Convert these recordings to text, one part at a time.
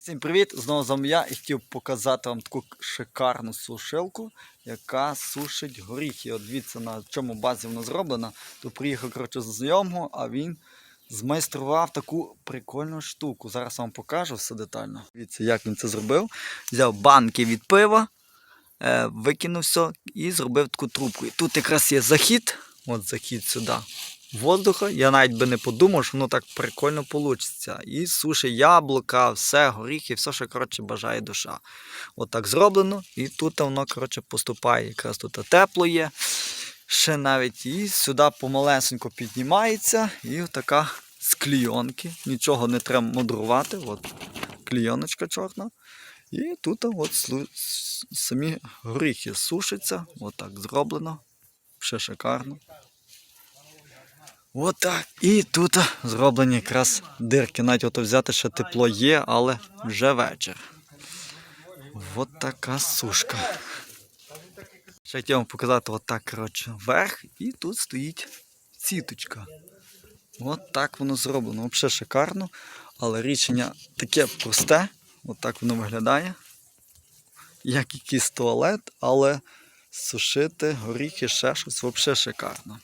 Всім привіт! Знову з вами я і хотів показати вам таку шикарну сушилку, яка сушить горіхи. От дивіться, на чому базі вона зроблена. То приїхав коротше, з знайомого, а він змайстрував таку прикольну штуку. Зараз вам покажу все детально. Дивіться, як він це зробив. Взяв банки від пива, е, викинув все і зробив таку трубку. І тут якраз є захід, от захід сюди. Воздуха, я навіть би не подумав, що воно так прикольно вийде. І суші яблука, все, горіхи, все, що коротше, бажає душа. От так зроблено, і тут воно коротше, поступає. Якраз тут тепло є. Ще навіть і сюди помалесенько піднімається, і така з клійонки. Нічого не треба мудрувати. От клійоночка чорна. І тут от самі горіхи сушаться. От зроблено. Ще шикарно. Отак. І тут зроблені якраз дирки. Навіть ото взяти ще тепло є, але вже вечір. От така сушка. Ще хотів вам показати отак, коротше, верх, і тут стоїть сіточка. От так воно зроблено. Взагалі шикарно. Але рішення таке просте. От так воно виглядає. Як якийсь туалет, але сушити горіхи ще щось взагалі шикарно.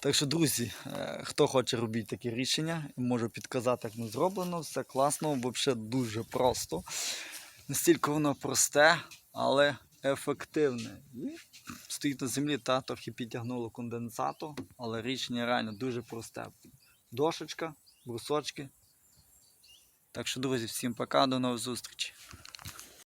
Так що, друзі, е, хто хоче робити такі рішення, можу підказати, як воно зроблено. Все класно, взагалі дуже просто. Настільки воно просте, але ефективне. Стоїть на землі та трохи підтягнуло конденсату, але рішення реально дуже просте. Дошечка, брусочки. Так що, друзі, всім пока, до нових зустрічей.